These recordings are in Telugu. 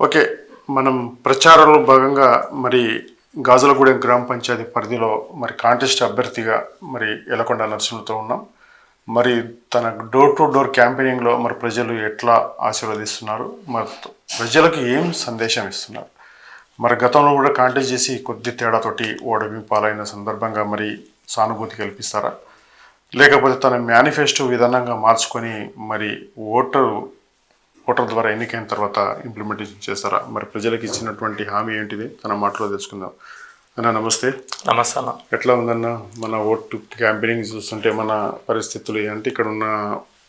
ఓకే మనం ప్రచారంలో భాగంగా మరి గాజులగూడెం గ్రామ పంచాయతీ పరిధిలో మరి కాంటెస్ట్ అభ్యర్థిగా మరి ఎలకొండ నరసింహతో ఉన్నాం. మరి తన డోర్ టు డోర్ క్యాంపెయినింగ్లో మరి ప్రజలు ఎట్లా ఆశీర్వదిస్తున్నారు? మరి ప్రజలకు ఏం సందేశం ఇస్తున్నారు? మరి గతంలో కూడా కాంటెస్ట్ చేసి కొద్ది తేడాతోటి ఓటమి పాలైన సందర్భంగా మరి సానుభూతి కల్పిస్తారా లేకపోతే తన మేనిఫెస్టో విధానంగా మార్చుకొని మరి ఓటరు ఓటర్ ద్వారా ఎన్నికైన తర్వాత ఇంప్లిమెంటేషన్ చేస్తారా? మరి ప్రజలకు ఇచ్చినటువంటి హామీ ఏంటిది? తన మాటలో తెలుసుకుందాం. అన్న నమస్తే. నమస్తే అన్న. ఎట్లా ఉందన్న? మన ఓటు క్యాంపెయినింగ్ చూస్తుంటే మన పరిస్థితులు అంటే ఇక్కడ ఉన్న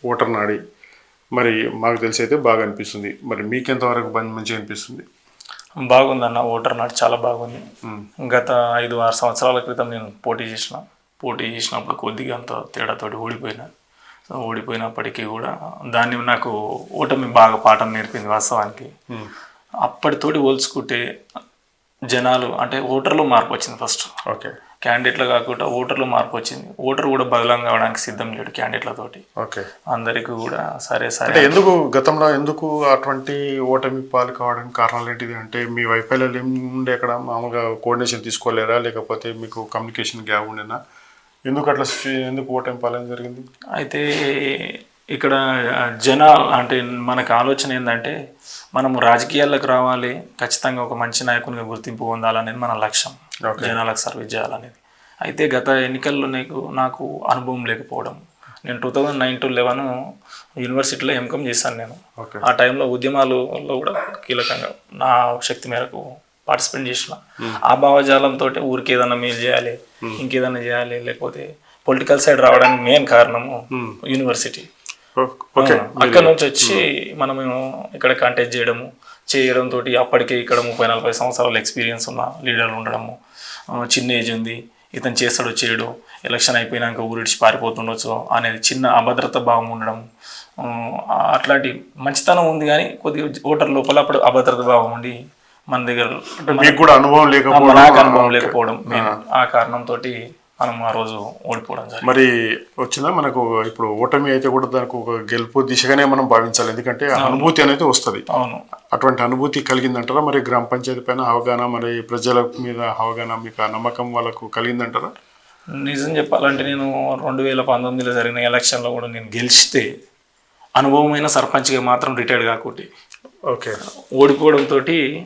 ఓటర్ నాడి. మరి మాకు తెలిసి అయితే బాగా అనిపిస్తుంది. మరి మీకెంతవరకు మంచిగా అనిపిస్తుంది? బాగుందన్న. ఓటర్ నాట్ చాలా బాగుంది. గత ఐదు ఆరు సంవత్సరాల క్రితం నేను పోటీ చేసిన. పోటీ చేసినప్పుడు కొద్దిగా అంత తేడాతోటి ఓడిపోయినా. ఓడిపోయినప్పటికీ కూడా దాన్ని నాకు ఓటమి బాగా పాఠం నేర్పింది వాస్తవానికి. అప్పటితోటి పోల్చుకుంటే జనాలు అంటే ఓటర్లో మార్పు వచ్చింది ఫస్ట్. ఓకే. క్యాండిడేట్లు కాకుండా ఓటర్లో మార్పు వచ్చింది. ఓటర్ కూడా బదలం కావడానికి సిద్ధం లేడు క్యాండిడేట్లతోటి ఓకే. అందరికీ కూడా సరే సరే అంటే ఎందుకు గతంలో ఎందుకు అటువంటి ఓటమి పాలు కావడానికి కారణాలు ఏంటిది? అంటే మీ వైఫల్యాలు ఏమి ఉండే అక్కడ? మామూలుగా కోఆర్డినేషన్ తీసుకోలేరా? లేకపోతే మీకు కమ్యూనికేషన్ గ్యాప్ ఉండేనా? ఎందుకు అట్లా ఎందుకు ఓటమి పాలన జరిగింది? అయితే ఇక్కడ జన అంటే మనకు ఆలోచన ఏంటంటే మనం రాజకీయాలకు రావాలి ఖచ్చితంగా ఒక మంచి నాయకునిగా గుర్తింపు పొందాలనేది మన లక్ష్యం. జనాలకు సర్వీస్ చేయాలనేది. అయితే గత ఎన్నికల్లో నీకు నాకు అనుభవం లేకపోవడం నేను two thousand nine to eleven యూనివర్సిటీలో ఎంకమ్ చేశాను నేను. ఆ టైంలో ఉద్యమాలలో కూడా కీలకంగా నా శక్తి మేరకు పార్టిసిపేట్ చేసిన. ఆ భావజాలంతో ఊరికి ఏదైనా మేలు చేయాలి ఇంకేదైనా చేయాలి లేకపోతే పొలిటికల్ సైడ్ రావడానికి మెయిన్ కారణము యూనివర్సిటీ. అక్కడ నుంచి వచ్చి మనము ఇక్కడ కాంటాక్ట్ చేయడము చేయడం తోటి అప్పటికే ఇక్కడ ముప్పై నలభై సంవత్సరాల ఎక్స్పీరియన్స్ ఉన్న లీడర్లు ఉండడము. చిన్న ఏజ్ ఉంది ఇతను చేస్తాడో చేయడు ఎలక్షన్ అయిపోయినాక ఊరిడిచి పారిపోతుండొచ్చు అనేది చిన్న అభద్రత భావం ఉండడం అట్లాంటి మంచితనం ఉంది కానీ కొద్దిగా ఓటర్ లోపల అప్పుడు అభద్రత భావం ఉండి మన దగ్గర మీకు కూడా అనుభవం నాకు లేకపోవడం అనుభవం లేకపోవడం. ఆ. కారణంతో మనం ఆ రోజు ఓడిపోవడం జరిగింది. మరి వచ్చిందా? మనకు ఇప్పుడు ఓటమి అయితే కూడా దానికి ఒక గెలుపు దిశగానే మనం భావించాలి. ఎందుకంటే ఆ అనుభూతి అనేది వస్తుంది. అవును. అటువంటి అనుభూతి కలిగిందంటారా? మరి గ్రామ పంచాయతీ పైన అవగాహన మరి ప్రజల మీద అవగాహన మీకు ఆ నమ్మకం వాళ్ళకు కలిగిందంటారా? నిజం చెప్పాలంటే నేను రెండు వేల పంతొమ్మిదిలో జరిగిన ఎలక్షన్లో కూడా నేను గెలిచితే అనుభవమైన సర్పంచ్గా మాత్రం రిటైర్డ్ కాకుంటే ఓకే. ఓడిపోవడంతో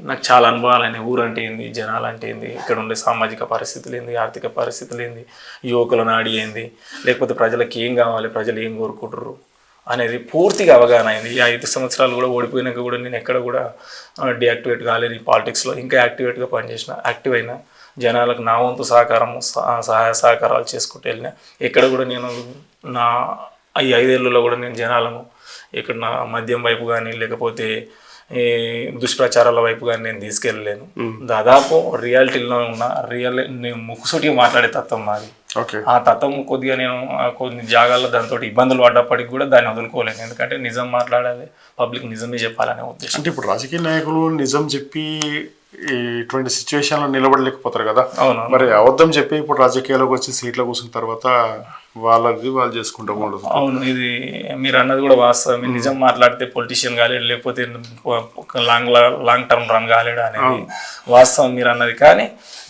నాకు చాలా అనుభవాలు అయినాయి. ఊరంటే ఏంది? జనాలు అంటే ఏంది? ఇక్కడ ఉండే సామాజిక పరిస్థితులు ఏంది? ఆర్థిక పరిస్థితులు ఏంది? యువకుల నాడి ఏంది? లేకపోతే ప్రజలకు ఏం కావాలి? ప్రజలు ఏం కోరుకుంటారు అనేది పూర్తిగా అవగాహన అయింది. ఈ ఐదు సంవత్సరాలు కూడా ఓడిపోయినాక కూడా నేను ఎక్కడ కూడా డియాక్టివేట్ కాలేదు ఈ పాలిటిక్స్లో ఇంకా యాక్టివేట్గా పనిచేసిన యాక్టివ్ అయినా జనాలకు నా వంతు సహకారం సహ- సహాయ సహకారాలు చేసుకుంటూ వెళ్ళిన. ఎక్కడ కూడా నేను నా ఈ ఐదేళ్ళలో కూడా నేను జనాలను ఇక్కడ నా మద్యం వైపు కానీ లేకపోతే ఈ దుష్ప్రచారాల వైపు కానీ నేను తీసుకెళ్ళలేను. దాదాపు రియాలిటీలో ఉన్న రియల్ నేను ముక్కుసూటిగా మాట్లాడే తత్వం నాది. ఓకే. ఆ తత్వం కొద్దిగా నేను ఆ కొన్ని జాగాల్లో దాంతో ఇబ్బందులు పడ్డప్పటికి కూడా దాన్ని వదులుకోలేను. ఎందుకంటే నిజం మాట్లాడాలి పబ్లిక్ నిజమే చెప్పాలనే ఉద్దేశం. అంటే ఇప్పుడు రాజకీయ నాయకులు నిజం చెప్పి ఇటువంటి సిచ్యువేషన్లో నిలబడలేకపోతారు కదా. అవును మరి అబద్ధం చెప్పి ఇప్పుడు రాజకీయాల్లోకి వచ్చి సీట్లో కూర్చున్న తర్వాత వాళ్ళది వాళ్ళు చేసుకుంటూ ఉండదు అవును ఇది మీరు అన్నది కూడా వాస్తవం నిజం మాట్లాడితే పొలిటీషియన్ కాలేడు లేకపోతే లాంగ్ లాంగ్ టర్మ్ రన్ కాలేడు అనేది వాస్తవం మీరు అన్నది. కానీ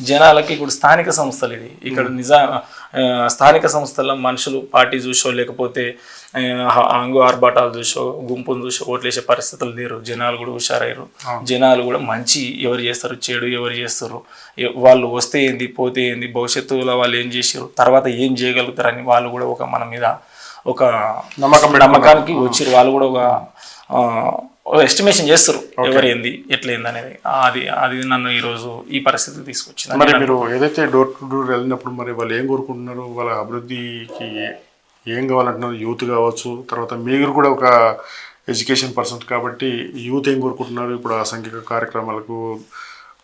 జనాలకి ఇప్పుడు స్థానిక సంస్థలు ఇది. ఇక్కడ నిజా స్థానిక సంస్థల మనుషులు పార్టీ చూసో లేకపోతే అంగు ఆర్భాటాలు చూసో గుంపును చూసో ఓట్లేసే పరిస్థితులు లేరు. జనాలు కూడా హుషారయ్యారు. జనాలు కూడా మంచి ఎవరు చేస్తారు చెడు ఎవరు చేస్తారు వాళ్ళు వస్తే ఏంది పోతే ఏంది భవిష్యత్తులో వాళ్ళు ఏం చేసారు తర్వాత ఏం చేయగలుగుతారని వాళ్ళు కూడా ఒక మన మీద ఒక నమ్మకం నమ్మకానికి వచ్చారు వాళ్ళు కూడా ఒక ఎస్టిమేషన్ చేస్తారు ఎవరు ఏంది ఎట్లా ఏంది అనేది. అది అది నన్ను ఈరోజు ఈ పరిస్థితికి తీసుకొచ్చింది. మరి మీరు ఏదైతే డోర్ టు డోర్ వెళ్ళినప్పుడు మరి వాళ్ళు ఏం కోరుకుంటున్నారు? వాళ్ళ అభివృద్ధికి ఏం కావాలంటున్నారు? యూత్ కావచ్చు తర్వాత మీరు కూడా ఒక ఎడ్యుకేషన్ పర్సన్ కాబట్టి యూత్ ఏం కోరుకుంటున్నారు? ఇప్పుడు అసంఖ్యక కార్యక్రమాలకు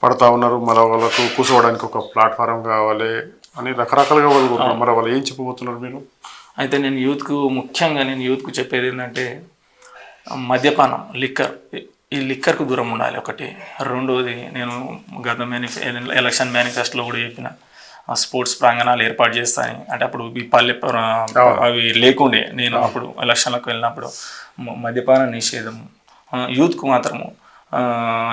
పడతా ఉన్నారు. మళ్ళీ వాళ్ళకు కూర్చోవడానికి ఒక ప్లాట్ఫారం కావాలి అని రకరకాలుగా వాళ్ళు మరి వాళ్ళు ఏం చెప్పబోతున్నారు మీరు? అయితే నేను యూత్కు ముఖ్యంగా నేను యూత్కు చెప్పేది ఏంటంటే మద్యపానం లిక్కర్. ఈ లిక్కర్కు దూరం ఉండాలి ఒకటి. రెండోది నేను గత మేనిఫె ఎలక్షన్ మేనిఫెస్టోలో కూడా చెప్పిన స్పోర్ట్స్ ప్రాంగణాలు ఏర్పాటు చేస్తాను అంటే అప్పుడు ఈ పల్లె అవి లేకుండే. నేను అప్పుడు ఎలక్షన్లకు వెళ్ళినప్పుడు మద్యపాన నిషేధం యూత్కు మాత్రము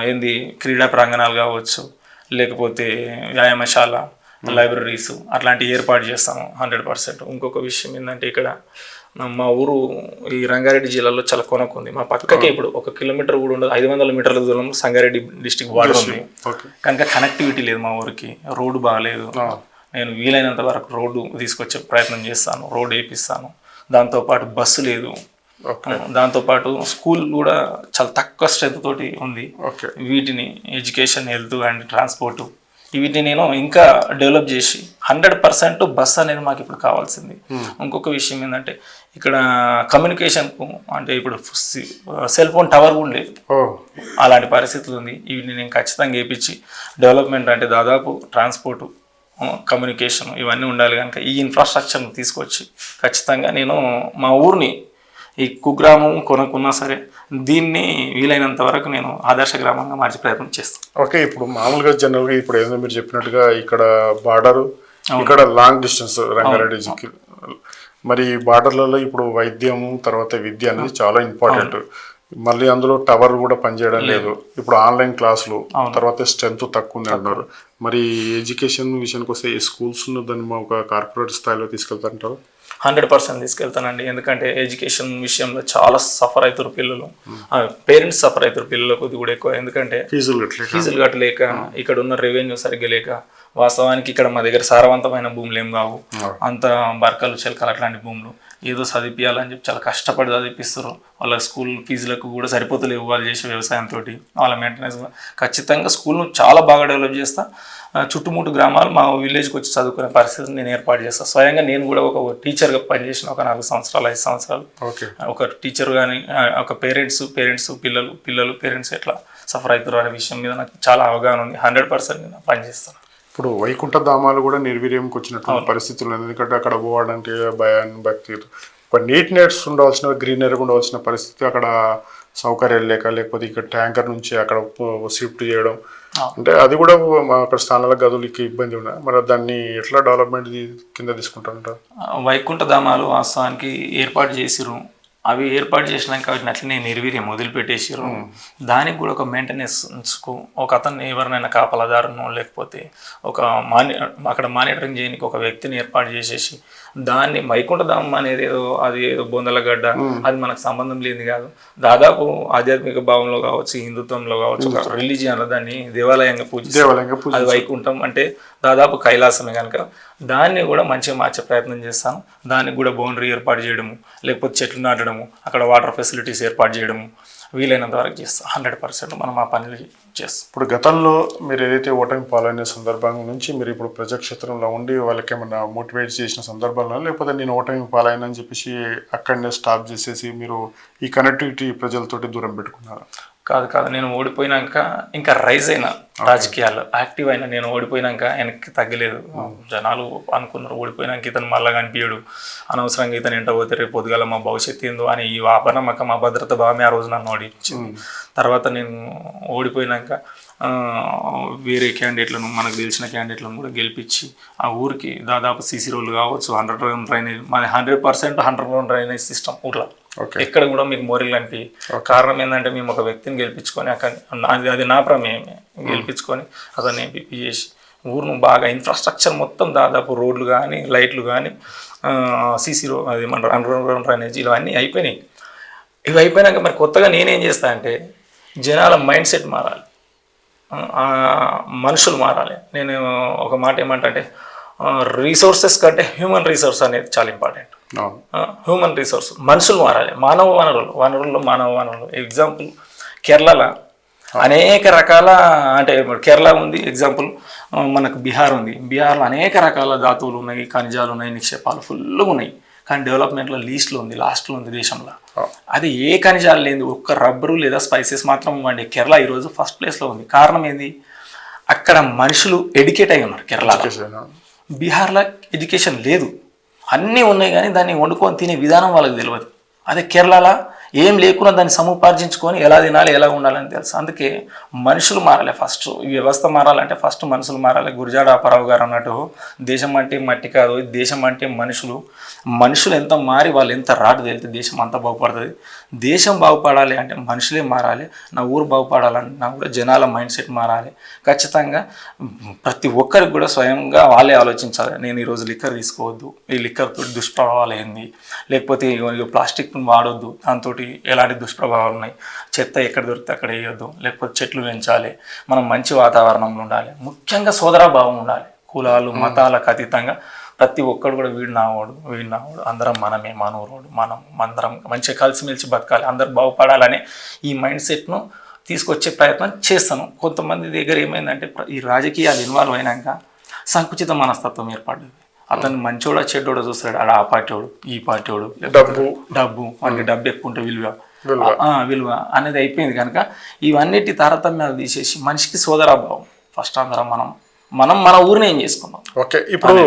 ఏంది క్రీడా ప్రాంగణాలు కావచ్చు లేకపోతే వ్యాయామశాల లైబ్రరీస్ అట్లాంటివి ఏర్పాటు చేస్తాము హండ్రెడ్ పర్సెంట్. ఇంకొక విషయం ఏంటంటే ఇక్కడ మా ఊరు ఈ రంగారెడ్డి జిల్లాలో చాలా కొనకు ఉంది మా పక్కకే ఇప్పుడు ఒక కిలోమీటర్ కూడా ఉండదు. ఐదు వందల మీటర్ల దూరం సంగారెడ్డి డిస్టిక్ బార్డర్ ఉంది. కనుక కనెక్టివిటీ లేదు మా ఊరికి. రోడ్డు బాగాలేదు నేను వీలైనంత వరకు రోడ్డు తీసుకొచ్చే ప్రయత్నం చేస్తాను. రోడ్డు వేపిస్తాను. దాంతోపాటు బస్సు లేదు. ఓకే దాంతోపాటు స్కూల్ కూడా చాలా తక్కువ స్ట్రెంత్ తోటి ఉంది. ఓకే వీటిని ఎడ్యుకేషన్ హెల్త్ అండ్ ట్రాన్స్పోర్ట్ వీటిని నేను ఇంకా డెవలప్ చేసి హండ్రెడ్ పర్సెంట్ బస్ అనేది మాకు ఇప్పుడు కావాల్సింది. ఇంకొక విషయం ఏంటంటే ఇక్కడ కమ్యూనికేషన్కు అంటే ఇప్పుడు సెల్ ఫోన్ టవర్ కూడా లేదు. అలాంటి పరిస్థితులు ఉంది. వీటిని నేను ఖచ్చితంగా వేయించి డెవలప్మెంట్ అంటే దాదాపు ట్రాన్స్పోర్ట్ కమ్యూనికేషన్ ఇవన్నీ ఉండాలి కనుక ఈ ఇన్ఫ్రాస్ట్రక్చర్ని తీసుకొచ్చి ఖచ్చితంగా నేను మా ఊరిని ఈ కుగ్రామం కొనుక్కున్నా సరే దీన్ని వీలైనంత వరకు నేను ఆదర్శ గ్రామంగా మార్చే ప్రయత్నం చేస్తాను. ఓకే ఇప్పుడు మామూలుగా జనరల్గా ఇప్పుడు ఏదో మీరు చెప్పినట్టుగా ఇక్కడ బార్డర్ ఇక్కడ లాంగ్ డిస్టెన్స్ రంగారెడ్డికి మరి బార్డర్లలో ఇప్పుడు వైద్యం తర్వాత విద్య అనేది చాలా ఇంపార్టెంట్. మళ్ళీ అందులో టవర్ కూడా పనిచేయడం లేదు. ఇప్పుడు ఆన్లైన్ క్లాసులు తర్వాత స్ట్రెంత్ తక్కువ ఉంది అంటున్నారు మరి ఎడ్యుకేషన్ విషయానికి వస్తే ఈ స్కూల్స్ దాన్ని మా ఒక కార్పొరేట్ స్థాయిలో తీసుకెళ్తారంటారు? Hundred percent తీసుకెళ్తానండి. ఎందుకంటే ఎడ్యుకేషన్ విషయంలో చాలా సఫర్ అవుతారు పిల్లలు. పేరెంట్స్ సఫర్ అవుతారు పిల్లల కొద్ది కూడా ఎక్కువ. ఎందుకంటే ఫీజులు ఫీజులు కట్టలేక ఇక్కడ ఉన్న రెవెన్యూ సరిగ్గా లేక వాస్తవానికి ఇక్కడ మా దగ్గర సారవంతమైన భూములు ఏం కావు. అంత బర్కలు చిలకలు అట్లాంటి భూములు. ఏదో చదివించాలని చెప్పి చాలా కష్టపడి చదివిపిస్తారు. వాళ్ళ స్కూల్ ఫీజులకు కూడా సరిపోతలేవు వాళ్ళు చేసే వ్యవసాయంతో వాళ్ళ మెయింటెనెన్స్ ఖచ్చితంగా స్కూల్ను చాలా బాగా డెవలప్ చేస్తా. చుట్టుముట్టు గ్రామాలు మా విలేజ్కి వచ్చి చదువుకునే పరిస్థితిని నేను ఏర్పాటు చేస్తాను స్వయంగా నేను కూడా ఒక టీచర్గా పనిచేసిన ఒక నాలుగు సంవత్సరాలు ఐదు సంవత్సరాలు. ఒక టీచర్ కానీ ఒక పేరెంట్స్ పేరెంట్స్ పిల్లలు పిల్లలు పేరెంట్స్ ఎట్లా సఫర్ అవుతారు అనే విషయం మీద నాకు చాలా అవగాహన ఉంది. హండ్రెడ్ పర్సెంట్ నేను పనిచేస్తాను. ఇప్పుడు వైకుంఠ ధామాలు కూడా నిర్వీర్యంకి వచ్చినటువంటి పరిస్థితులు ఉన్నాయి. ఎందుకంటే అక్కడ పోవడానికి భయాన్ని భక్తి నీట్ నెట్స్ ఉండాల్సిన గ్రీనరీ ఉండాల్సిన పరిస్థితి అక్కడ సౌకర్యాలు లేక లేకపోతే ఇక్కడ ట్యాంకర్ నుంచి అక్కడ షిఫ్ట్ చేయడం. అంటే అది కూడా అక్కడ స్థానాల గదులకి ఇబ్బంది ఉన్నాయి మరి దాన్ని ఎట్లా డెవలప్మెంట్ కింద తీసుకుంటారంటారు? వైకుంఠ ధామాలు వాస్తవానికి ఏర్పాటు చేసిరు అవి ఏర్పాటు చేసినాక వాటిని అట్లనే నిర్వీర్యం వదిలిపెట్టేసిరు దానికి కూడా ఒక మెయింటెనెన్స్కు ఒక అతన్ని ఎవరినైనా కాపలాదారును లేకపోతే ఒక మాని అక్కడ మానిటరింగ్ చేయడానికి ఒక వ్యక్తిని ఏర్పాటు చేసేసి దాన్ని వైకుంఠ ధామం అనేది ఏదో అది ఏదో బొందలగడ్డ అది మనకు సంబంధం లేనిది కాదు. దాదాపు ఆధ్యాత్మిక భావంలో కావచ్చు హిందుత్వంలో కావచ్చు రిలీజియన్ దాన్ని దేవాలయంగా పూజిస్తారు. దేవాలయంగా పూజ అది వైకుంఠం అంటే దాదాపు కైలాసమే కనుక. దాన్ని కూడా మంచిగా మార్చే ప్రయత్నం చేస్తాను. దానికి కూడా బౌండరీ ఏర్పాటు చేయడము లేకపోతే చెట్లు నాటడము అక్కడ వాటర్ ఫెసిలిటీస్ ఏర్పాటు చేయడము వీలైనంత వరకు చేస్తాం. హండ్రెడ్ పర్సెంట్ మనం ఆ పనులు చేస్తాం. ఇప్పుడు గతంలో మీరు ఏదైతే ఓటమి పాలైన సందర్భం నుంచి మీరు ఇప్పుడు ప్రజాక్షేత్రంలో ఉండి వాళ్ళకి ఏమన్నా మోటివేట్ చేసిన సందర్భంలో లేకపోతే నేను ఓటమి పాలైన అని చెప్పేసి అక్కడనే స్టాప్ చేసేసి మీరు ఈ కనెక్టివిటీ ప్రజలతోటి దూరం పెట్టుకున్నారు? కాదు కాదు. నేను ఓడిపోయినాక ఇంకా రైజ్ అయినా రాజకీయాల్లో యాక్టివ్ అయినా నేను ఓడిపోయినాక వెనక్కి తగ్గలేదు. జనాలు అనుకున్నారు ఓడిపోయినాక ఇతను మళ్ళా కనిపించడు. అనవసరంగా ఇతను ఎంట పోతే రేపు పొద్దుగాల మా భవిష్యత్తు ఏందో అని ఈ అపనమ్మకం మా భద్రత భావమే ఆ రోజు నన్ను ఓడించింది. తర్వాత నేను ఓడిపోయినాక వేరే క్యాండిడేట్లను మనకు తెలిసిన క్యాండిడేట్లను కూడా గెలిపించి ఆ ఊరికి దాదాపు సీసీ రోడ్లు కావచ్చు హండ్రెడ్ రౌండ్ డ్రైనేజ్ మన hundred percent hundred round drainage system ఊర్లో. ఎక్కడ కూడా మీకు మోరీలు అనిపి కారణం ఏంటంటే మేము ఒక వ్యక్తిని గెలిపించుకొని అక్కడ అది నా ప్రమేయమే గెలిపించుకొని అతన్ని ఎంపీపీ చేసి ఊరును బాగా ఇన్ఫ్రాస్ట్రక్చర్ మొత్తం దాదాపు రోడ్లు కానీ లైట్లు కానీ సీసీ రో అది మన అండర్గ్రౌండ్ డ్రైనేజ్ ఇవన్నీ అయిపోయినాయి. ఇవి అయిపోయినాక మరి కొత్తగా నేనేం చేస్తా అంటే జనాల మైండ్ సెట్ మారాలి. మనుషులు మారాలి. నేను ఒక మాట ఏమంటా అంటే రీసోర్సెస్ కంటే హ్యూమన్ రీసోర్స్ అనేది చాలా ఇంపార్టెంట్ హ్యూమన్ రిసోర్స్ మనుషులు మారాలి. మానవ వనరులు వనరుల్లో మానవ వనరులు. ఎగ్జాంపుల్ కేరళలో అనేక రకాల అంటే కేరళ ఉంది ఎగ్జాంపుల్ మనకు బీహార్ ఉంది. బీహార్లో అనేక రకాల ధాతువులు ఉన్నాయి ఖనిజాలు ఉన్నాయి నిక్షేపాలు ఫుల్గా ఉన్నాయి. కానీ డెవలప్మెంట్లో లీస్ట్లో ఉంది లాస్ట్లో ఉంది దేశంలో. అది ఏ ఖనిజాలు లేదు ఒక్క రబ్బరు లేదా స్పైసెస్ మాత్రం ఇవ్వండి కేరళ ఈరోజు ఫస్ట్ ప్లేస్లో ఉంది. కారణం ఏంది? అక్కడ మనుషులు ఎడ్యుకేట్ అయి ఉన్నారు కేరళలో. చేసేనా? బీహార్లో ఎడ్యుకేషన్ లేదు. అన్నీ ఉన్నాయి కానీ దాన్ని వండుకొని తినే విధానం వాళ్ళకి తెలియదు అదే కేరళలో ఏం లేకుండా దాన్ని సముపార్జించుకొని ఎలా తినాలి ఎలా ఉండాలని తెలుసు. అందుకే మనుషులు మారాలి ఫస్ట్ ఈ వ్యవస్థ మారాలంటే ఫస్ట్ మనుషులు మారాలి. గురజాడ అపరావు గారు అన్నట్టు దేశం అంటే మట్టి కాదు దేశం అంటే మనుషులు. మనుషులు ఎంత మారి వాళ్ళు ఎంత రాటు తెలితే దేశం అంత బాగుపడుతుంది. దేశం బాగుపడాలి అంటే మనుషులే మారాలి నా ఊరు బాగుపడాలన్నా కూడా జనాల మైండ్ సెట్ మారాలి. ఖచ్చితంగా ప్రతి ఒక్కరికి కూడా స్వయంగా వాళ్ళే ఆలోచించాలి. నేను ఈరోజు లిక్కర్ తీసుకోవద్దు ఈ లిక్కర్తో దుష్ప్రభావాలు ఏంది? లేకపోతే ప్లాస్టిక్ వాడొద్దు దాంతో ఎలాంటి దుష్ప్రభావాలు ఉన్నాయి? చెత్త ఎక్కడ దొరికితే అక్కడ వేయొద్దు లేకపోతే చెట్లు పెంచాలి మనం మంచి వాతావరణంలో ఉండాలి ముఖ్యంగా సోదరాభావం ఉండాలి. కులాలు మతాలకు అతీతంగా ప్రతి ఒక్కడు కూడా వీడు నావాడు వీడు నావాడు. అందరం మనమే మనూరోడు మనం అందరం మంచిగా కలిసిమెలిసి బతకాలి అందరు బాగుపడాలనే ఈ మైండ్ సెట్ను తీసుకొచ్చే ప్రయత్నం చేస్తాను. కొంతమంది దగ్గర ఏమైందంటే ఈ రాజకీయాలు ఇన్వాల్వ్ అయినాక సంకుచిత మనస్తత్వం ఏర్పడ్డది. అతను మంచోడా చెడ్డోడా చూస్తాడు. ఆడ ఆ పార్టీ వాడు ఈ పార్టీ వాడు. డబ్బు. డబ్బు. వాడికి డబ్బు ఎక్కువ ఉంటే విలువ. విలువ అనేది అయిపోయింది కనుక ఇవన్నిటి తారతమ్యాలు తీసేసి మనిషికి సోదరాభావం. ఫస్ట్ అందరం మనం మనం మన ఊరిని ఏం చేసుకుందాం ఓకే ఇప్పుడు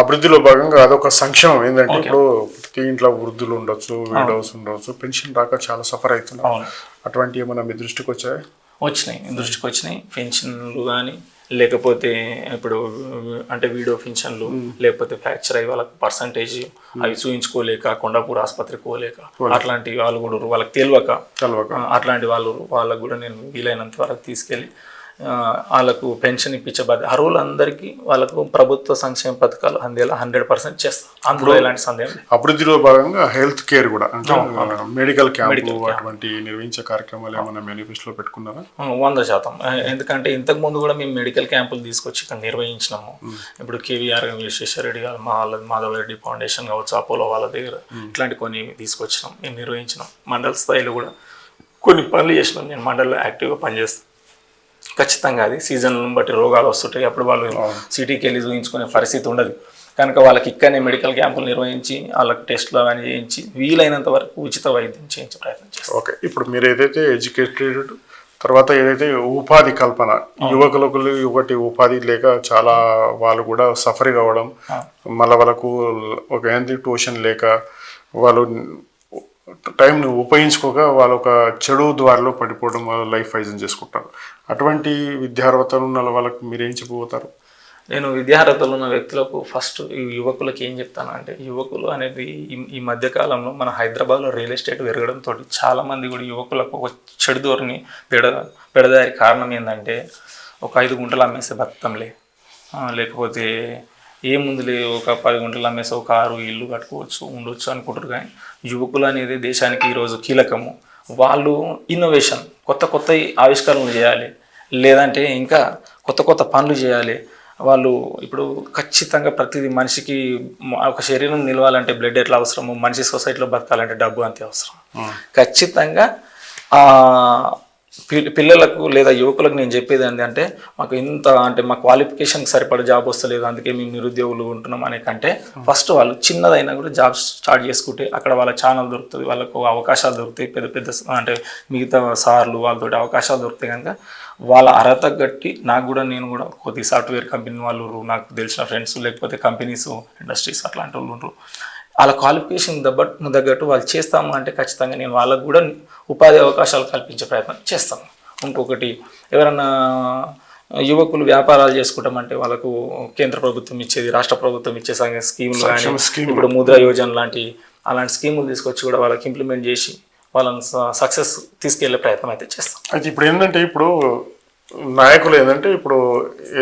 అభివృద్ధిలో భాగంగా అదొక సంక్షేమం. ఏంటంటే ఇప్పుడు ప్రతి ఇంట్లో వృద్ధులు ఉండొచ్చు విడోస్ ఉండొచ్చు పెన్షన్ రాక చాలా సఫర్ అవుతున్నారు అటువంటి ఏమైనా మీ దృష్టికి వచ్చాయి? వచ్చినాయి. దృష్టికి వచ్చినాయి. పెన్షన్లు కానీ లేకపోతే ఇప్పుడు అంటే వీడియో పెన్షన్లు లేకపోతే ఫ్రాక్చర్ అయ్యి వాళ్ళకి పర్సంటేజ్ అవి చూయించుకోలేక కొండాపూర్ ఆసుపత్రికి పోలేక అట్లాంటి వాళ్ళు కూడా. వాళ్ళకి తెలియక అట్లాంటి వాళ్ళు వాళ్ళకు కూడా నేను వీలైనంత వరకు తీసుకెళ్ళి వాళ్ళకు పెన్షన్ ఇప్పించే బాధ్యత అర్హులందరికీ వాళ్ళకు ప్రభుత్వ సంక్షేమ పథకాలు అందేలా హండ్రెడ్ పర్సెంట్ చేస్తాం. అందులో ఎలాంటి సందేహం అభివృద్ధిలో భాగంగా హెల్త్ కేర్ కూడా అంటే మెడికల్ క్యాంపు అటువంటి నిర్వహించే కార్యక్రమాలు ఏమైనా మేనిఫెస్టోలో పెట్టుకున్నారా? వంద శాతం. ఎందుకంటే ఇంతకు ముందు కూడా మేము మెడికల్ క్యాంపులు తీసుకొచ్చి ఇక్కడ నిర్వహించినాము. ఇప్పుడు కేవీఆర్ విశ్వేశ్వరరెడ్డి గారు మా మాధవరెడ్డి ఫౌండేషన్ కావచ్చు అపోలో వాళ్ళ దగ్గర ఇట్లాంటి కొన్ని తీసుకొచ్చినాం. మేము నిర్వహించినాం. మండల స్థాయిలో కూడా కొన్ని పనులు చేసినాం. నేను మండలంలో యాక్టివ్గా పనిచేస్తాను ఖచ్చితంగా అది. సీజన్ బట్టి రోగాలు వస్తుంటాయి. అప్పుడు వాళ్ళు సిటీకి వెళ్ళి చూపించుకునే పరిస్థితి ఉండదు. కనుక వాళ్ళకి ఇక్కడనే మెడికల్ క్యాంపులు నిర్వహించి వాళ్ళకి టెస్ట్లు అవన్నీ చేయించి వీలైనంత వరకు ఉచిత వైద్యం చేయించే ప్రయత్నం చేస్తాం. ఓకే. ఇప్పుడు మీరు ఏదైతే ఎడ్యుకేటెడ్ తర్వాత ఏదైతే ఉపాధి కల్పన యువకులకు ఒకటి ఉపాధి లేక చాలా వాళ్ళు కూడా సఫర్ కావడం మళ్ళీ వాళ్ళకు ఒక ఏంటి ట్యూషన్ లేక వాళ్ళు టైంని ఉపయోగించుకోక వాళ్ళు ఒక చెడు ద్వారలో పడిపోవడం వాళ్ళ లైఫ్ వైజన్ చేసుకుంటారు. అటువంటి విద్యార్హతలు ఉన్న వాళ్ళకి మీరు ఏం చెప్పబోతారు? నేను విద్యార్హతలు ఉన్న వ్యక్తులకు ఫస్ట్ ఈ యువకులకు ఏం చెప్తాను అంటే యువకులు అనేది ఈ- మధ్యకాలంలో మధ్య కాలంలో మన హైదరాబాద్లో రియల్ ఎస్టేట్ పెరగడంతో చాలా మంది కూడా యువకులకు ఒక చెడు ధోరణి పెడ పెడదారి కారణం ఏంటంటే ఒక ఐదు గుంటలు అమ్మేస్తే బతుకంలే లేకపోతే ఏముందిలే ఒక పది గుంటలు అమ్మేస్తే ఒక ఆరు ఇల్లు కట్టుకోవచ్చు ఉండొచ్చు అనుకుంటారు కానీ యువకులు అనేది దేశానికి ఈరోజు కీలకము. వాళ్ళు ఇన్నోవేషన్ కొత్త కొత్త ఆవిష్కరణలు చేయాలి. లేదంటే ఇంకా కొత్త కొత్త పనులు చేయాలి. వాళ్ళు ఇప్పుడు ఖచ్చితంగా ప్రతిదీ మనిషికి ఒక శరీరం నిలవాలంటే బ్లడ్ ఎట్లా అవసరము? మనిషి సొసైటీలో బతకాలంటే డబ్బు అంతే అవసరం. ఖచ్చితంగా పిల్లలకు లేదా యువకులకు నేను చెప్పేది ఏంటంటే మాకు ఇంత అంటే మా క్వాలిఫికేషన్కి సరిపడ జాబ్ వస్తలేదు అందుకే మేము నిరుద్యోగులు ఉంటున్నాం అనే కంటే ఫస్ట్ వాళ్ళు చిన్నదైనా కూడా జాబ్ స్టార్ట్ చేసుకుంటే అక్కడ వాళ్ళ ఛానల్ దొరుకుతుంది వాళ్ళకు అవకాశాలు దొరుకుతాయి పెద్ద పెద్ద అంటే మిగతా సార్లు వాళ్ళతోటి అవకాశాలు దొరుకుతాయి కనుక వాళ్ళ అర్హత గట్టి నాకు కూడా నేను కూడా కొద్ది సాఫ్ట్వేర్ కంపెనీ వాళ్ళు నాకు తెలిసిన ఫ్రెండ్స్ లేకపోతే కంపెనీస్ ఇండస్ట్రీస్ అట్లాంటి వాళ్ళు ఉంటారు వాళ్ళ క్వాలిఫికేషన్ తగ్గట్టు తగ్గట్టు వాళ్ళు చేస్తాము అంటే ఖచ్చితంగా నేను వాళ్ళకు కూడా ఉపాధి అవకాశాలు కల్పించే ప్రయత్నం చేస్తాను ఇంకొకటి ఎవరన్నా యువకులు వ్యాపారాలు చేసుకుంటామంటే వాళ్ళకు కేంద్ర ప్రభుత్వం ఇచ్చేది రాష్ట్ర ప్రభుత్వం ఇచ్చే సంఘ స్కీములు కానీ స్కీమ్ ఇప్పుడు ముద్ర యోజన లాంటి అలాంటి స్కీములు తీసుకొచ్చి కూడా వాళ్ళకి ఇంప్లిమెంట్ చేసి వాళ్ళని సక్సెస్ తీసుకెళ్ళే ప్రయత్నం అయితే చేస్తాం. అయితే ఇప్పుడు ఏంటంటే ఇప్పుడు నాయకులు ఏంటంటే ఇప్పుడు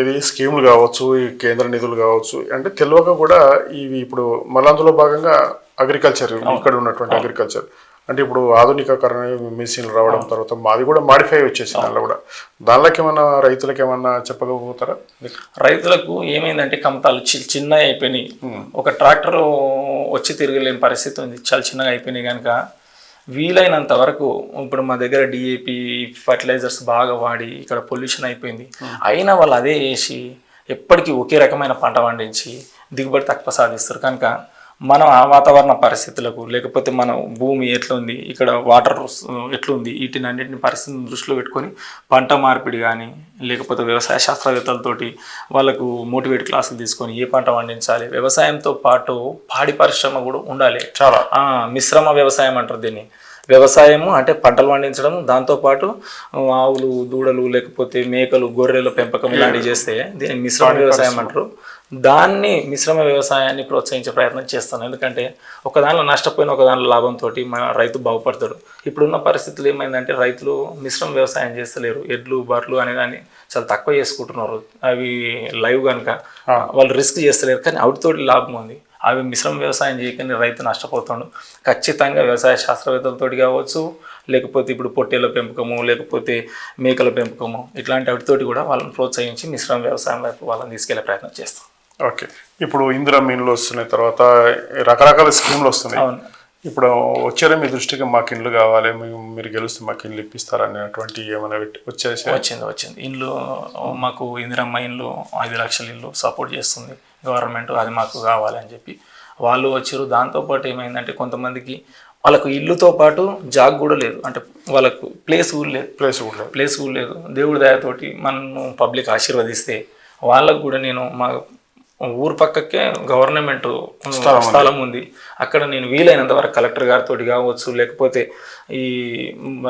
ఇది స్కీములు కావచ్చు ఈ కేంద్ర నిధులు కావచ్చు అంటే తెలియక కూడా ఇవి ఇప్పుడు మళ్ళీ అందులో భాగంగా అగ్రికల్చర్ ఇక్కడ ఉన్నటువంటి అగ్రికల్చర్ అంటే ఇప్పుడు ఆధునికకరణ మిషన్లు రావడం తర్వాత మాది కూడా మాడిఫై వచ్చేసింది దానిలో కూడా. దానిలోకి ఏమన్నా రైతులకు ఏమన్నా చెప్పకపోతారా రైతులకు ఏమైందంటే కమతాలు చి- చిన్నగా అయిపోయినాయి. ఒక ట్రాక్టర్ వచ్చి తిరగలేని పరిస్థితి ఉంది. చాలా చిన్నగా అయిపోయినాయి కనుక వీలైనంత వరకు ఇప్పుడు మా దగ్గర డిఏపి ఫర్టిలైజర్స్ బాగా వాడి ఇక్కడ పొల్యూషన్ అయిపోయింది. అయినా వాళ్ళు అదే వేసి ఎప్పటికీ ఒకే రకమైన పంట పండించి దిగుబడి తక్కువ సాధిస్తారు. కనుక మనం ఆ వాతావరణ పరిస్థితులకు లేకపోతే మన భూమి ఎట్లుంది ఇక్కడ వాటర్ ఎట్లుంది వీటిని అన్నింటిని పరిస్థితిని దృష్టిలో పెట్టుకొని పంట మార్పిడి కానీ లేకపోతే వ్యవసాయ శాస్త్రవేత్తలతోటి వాళ్ళకు మోటివేట్ క్లాసులు తీసుకొని ఏ పంట పండించాలి వ్యవసాయంతో పాటు పాడి పరిశ్రమ కూడా ఉండాలి. చాలా. మిశ్రమ వ్యవసాయం అంటారు దీన్ని. వ్యవసాయము అంటే పంటలు పండించడం దాంతోపాటు ఆవులు దూడలు లేకపోతే మేకలు గొర్రెల పెంపకం ఇలాంటివి చేస్తే దీన్ని మిశ్రమ వ్యవసాయం అంటారు. దాన్ని మిశ్రమ వ్యవసాయాన్ని ప్రోత్సహించే ప్రయత్నం చేస్తాను. ఎందుకంటే ఒక దానిలో నష్టపోయిన ఒక దానిలో లాభంతో మన రైతు బాగుపడతాడు. ఇప్పుడున్న పరిస్థితులు ఏమైందంటే రైతులు మిశ్రమ వ్యవసాయం చేస్తలేరు. ఎడ్లు బర్రెలు అనే దాన్ని చాలా తక్కువ చేసుకుంటున్నారు. అవి లైవ్ కనుక వాళ్ళు రిస్క్ చేస్తలేరు. కానీ వాటితోటి లాభం ఉంది. అవి మిశ్రమ వ్యవసాయం చేయకని రైతు నష్టపోతాడు. ఖచ్చితంగా వ్యవసాయ శాస్త్రవేత్తలతోటి కావచ్చు లేకపోతే ఇప్పుడు పొట్టేళ్ళ పెంపకము లేకపోతే మేకల పెంపకము ఇట్లాంటి వాటితోటి కూడా వాళ్ళని ప్రోత్సహించి మిశ్రమ వ్యవసాయం వైపు వాళ్ళని తీసుకెళ్ళే ప్రయత్నం చేస్తాం. ఓకే. ఇప్పుడు ఇందిరా మీన్లు వస్తున్నాయి తర్వాత రకరకాల స్కీమ్లు వస్తున్నాయి. ఇప్పుడు వచ్చారా మీ దృష్టికి మాకు ఇండ్లు కావాలి మీరు గెలిస్తే మాకు ఇండ్లు ఇప్పిస్తారా అనేటువంటి ఏమైనా పెట్టి వచ్చేసి వచ్చింది వచ్చింది. ఇండ్లు మాకు ఇందిరమ్మ ఇండ్లు ఐదు లక్షల ఇల్లు సపోర్ట్ చేస్తుంది గవర్నమెంట్ అది మాకు కావాలని చెప్పి. వాళ్ళు వచ్చారు దాంతోపాటు ఏమైందంటే కొంతమందికి వాళ్ళకు ఇల్లుతో పాటు జాగ్ కూడా లేదు. అంటే వాళ్ళకు ప్లేస్ కూడా లేదు. ప్లేస్ కూడా లేదు. ప్లేస్ కూడా లేదు. దేవుడి దయతోటి మనను పబ్లిక్ ఆశీర్వదిస్తే వాళ్ళకు కూడా నేను మా ఊరు పక్కకే గవర్నమెంట్ స్థలం ఉంది. అక్కడ నేను వీలైనంత వరకు కలెక్టర్ గారితో కావచ్చు లేకపోతే ఈ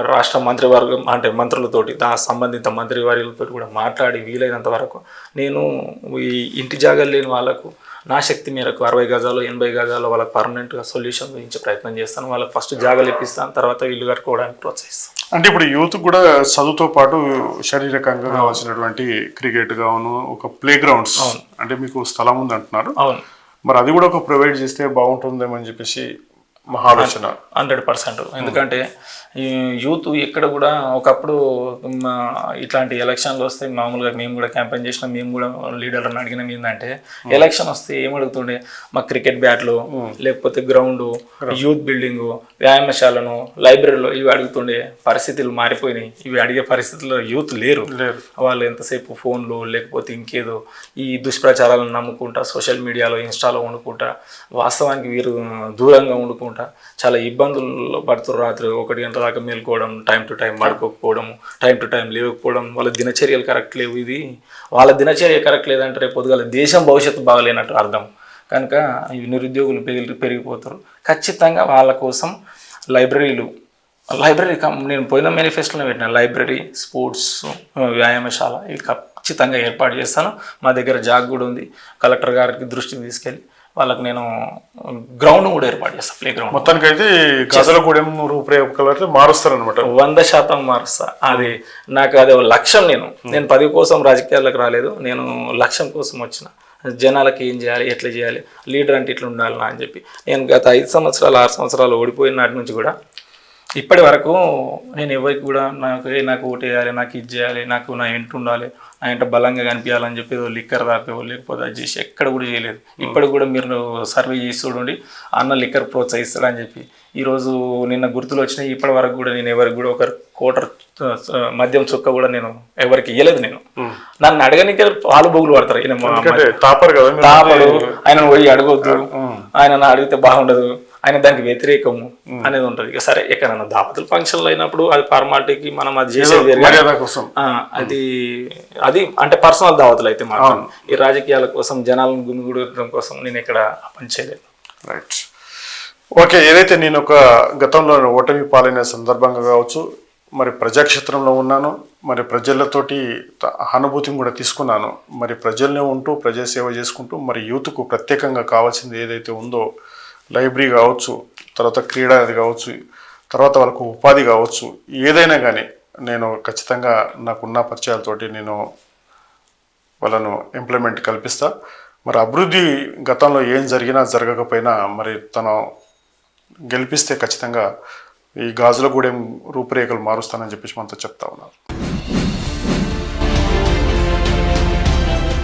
రాష్ట్ర మంత్రివర్గం అంటే మంత్రులతోటి దా సంబంధిత మంత్రి వారితో కూడా మాట్లాడి వీలైనంత వరకు నేను ఈ ఇంటి జాగాలు లేని వాళ్ళకు నా శక్తి మేరకు అరవై గజాలు ఎనభై గజాలు వాళ్ళకి పర్మనెంట్గా సొల్యూషన్ గురించి ప్రయత్నం చేస్తాను. వాళ్ళకి ఫస్ట్ జాగాలు ఇప్పిస్తాను తర్వాత ఇల్లు కట్టుకోవడానికి ప్రోత్సహిస్తాను. అంటే ఇప్పుడు యూత్ కూడా చదువుతో పాటు శారీరకంగా కావాల్సినటువంటి క్రికెట్ గాను ఒక ప్లే గ్రౌండ్స్ అంటే మీకు స్థలం ఉంది అంటున్నారు. అవును. మరి అది కూడా ఒక ప్రొవైడ్ చేస్తే బాగుంటుందేమో అని చెప్పేసి మా ఆలోచన హండ్రెడ్ పర్సెంట్. ఎందుకంటే యూత్ ఎక్కడ కూడా ఒకప్పుడు మా ఇట్లాంటి ఎలక్షన్లు వస్తే మామూలుగా మేము కూడా క్యాంపెయిన్ చేసినాం మేము కూడా లీడర్లను అడిగినాం ఏంటంటే ఎలక్షన్ వస్తే ఏం అడుగుతుండే? మా క్రికెట్ బ్యాట్లు లేకపోతే గ్రౌండ్ యూత్ బిల్డింగ్ వ్యాయామశాలను లైబ్రరీలో ఇవి అడుగుతుండే. పరిస్థితులు మారిపోయినాయి. ఇవి అడిగే పరిస్థితుల్లో యూత్ లేరు. లేరు. వాళ్ళు ఎంతసేపు ఫోన్లు లేకపోతే ఇంకేదో ఈ దుష్ప్రచారాలను నమ్ముకుంటా సోషల్ మీడియాలో ఇన్స్టాలో వండుకుంటా వాస్తవానికి వీరు దూరంగా వండుకుంటా చాలా ఇబ్బందులు పడుతున్నారు రాత్రి ఒకటి గంటల దాకా మేల్కోవడం టైం టు టైం పడుకోకపోవడం టైం టు టైం లేవకపోవడం వాళ్ళ దినచర్యలు కరెక్ట్ లేవు. ఇది వాళ్ళ దినచర్య కరెక్ట్ లేదంటే రేపు పొద్దుగాల దేశం భవిష్యత్తు బాగలేనట్టు అర్థం. కనుక ఈ నిరుద్యోగులు పెరిగి పెరిగిపోతారు. ఖచ్చితంగా వాళ్ళ కోసం లైబ్రరీలు లైబ్రరీ కం నేను పోయిన మేనిఫెస్టోలో పెట్టిన లైబ్రరీ స్పోర్ట్స్ వ్యాయామశాల ఇవి ఖచ్చితంగా ఏర్పాటు చేస్తాను. మా దగ్గర జాగ్ కూడా ఉంది. కలెక్టర్ గారికి దృష్టికి తీసుకెళ్ళి వాళ్ళకి నేను గ్రౌండ్ కూడా ఏర్పాటు చేస్తాను ప్లే గ్రౌండ్. మొత్తానికి అయితే గజలగూడెం రూపురేఖలు మారుస్తారనమాట వంద శాతం మారుస్తా. అది నాకు అది లక్ష్యం నేను. నేను పది కోసం రాజకీయాలకు రాలేదు. నేను లక్ష్యం కోసం వచ్చిన. జనాలకి ఏం చేయాలి ఎట్లా చేయాలి లీడర్ అంటే ఇట్లా ఉండాలి అని చెప్పి. నేను గత ఐదు సంవత్సరాలు ఆరు సంవత్సరాలు ఓడిపోయిన నాటి నుంచి కూడా ఇప్పటి వరకు నేను ఎవరికి కూడా నాకు నాకు ఓటు వేయాలి నాకు ఇది చేయాలి నాకు నా ఇంటి ఉండాలి నా ఇంట బలంగా కనిపించాలని చెప్పి లిక్కర్ తాపేవో లేకపోతే అది చేసి ఎక్కడ కూడా చేయలేదు. ఇప్పటికి కూడా మీరు సర్వే చేసి చూడండి అన్న లిక్కర్ ప్రోత్సహిస్తాడు అని చెప్పి ఈరోజు నిన్న గుర్తులు వచ్చినాయి ఇప్పటి వరకు కూడా నేను ఎవరికి కూడా ఒక కోటర్ మద్యం చుక్క కూడా నేను ఎవరికి ఇవ్వలేదు నేను. నన్ను అడగనికే పాలు బొగులు పడతారు. తాపడు ఆయన పోయి అడగొద్దు. ఆయన అడిగితే బాగుండదు. ఆయన దానికి వ్యతిరేకము అనేది ఉంటది. ఇక సరే ఎక్కడైనా దావతులు ఫంక్షన్లు అయినప్పుడు అది ఫార్మాలిటీకి మనం అది చేసేది అది అది అంటే పర్సనల్ దావతులు అయితే మాత్రం ఈ రాజకీయాల కోసం జనాలను గుమిగూడటం కోసం నేను ఇక్కడ ఆ పని చేయలేదు. రైట్ ఓకే ఏదైతే నేను ఒక గతంలో ఓటమి పాలైన సందర్భంగా కావచ్చు మరి ప్రజాక్షేత్రంలో ఉన్నాను మరి ప్రజలతోటి అనుభూతిని కూడా తీసుకున్నాను. మరి ప్రజల్నే ఉంటూ ప్రజాసేవ చేసుకుంటూ మరి యూత్కు ప్రత్యేకంగా కావాల్సింది ఏదైతే ఉందో లైబ్రరీ కావచ్చు తర్వాత క్రీడా అది కావచ్చు తర్వాత వాళ్ళకు ఉపాధి కావచ్చు ఏదైనా కానీ నేను ఖచ్చితంగా నాకున్న పరిచయాలతోటి నేను వాళ్ళను ఇంప్లిమెంట్ కల్పిస్తా. మరి అభివృద్ధి గతంలో ఏం జరిగినా జరగకపోయినా మరి తను గెలిపిస్తే ఖచ్చితంగా ఈ గాజులగూడెం రూపురేఖలు మారుస్తానని చెప్పేసి మనతో చెప్తా ఉన్నారు.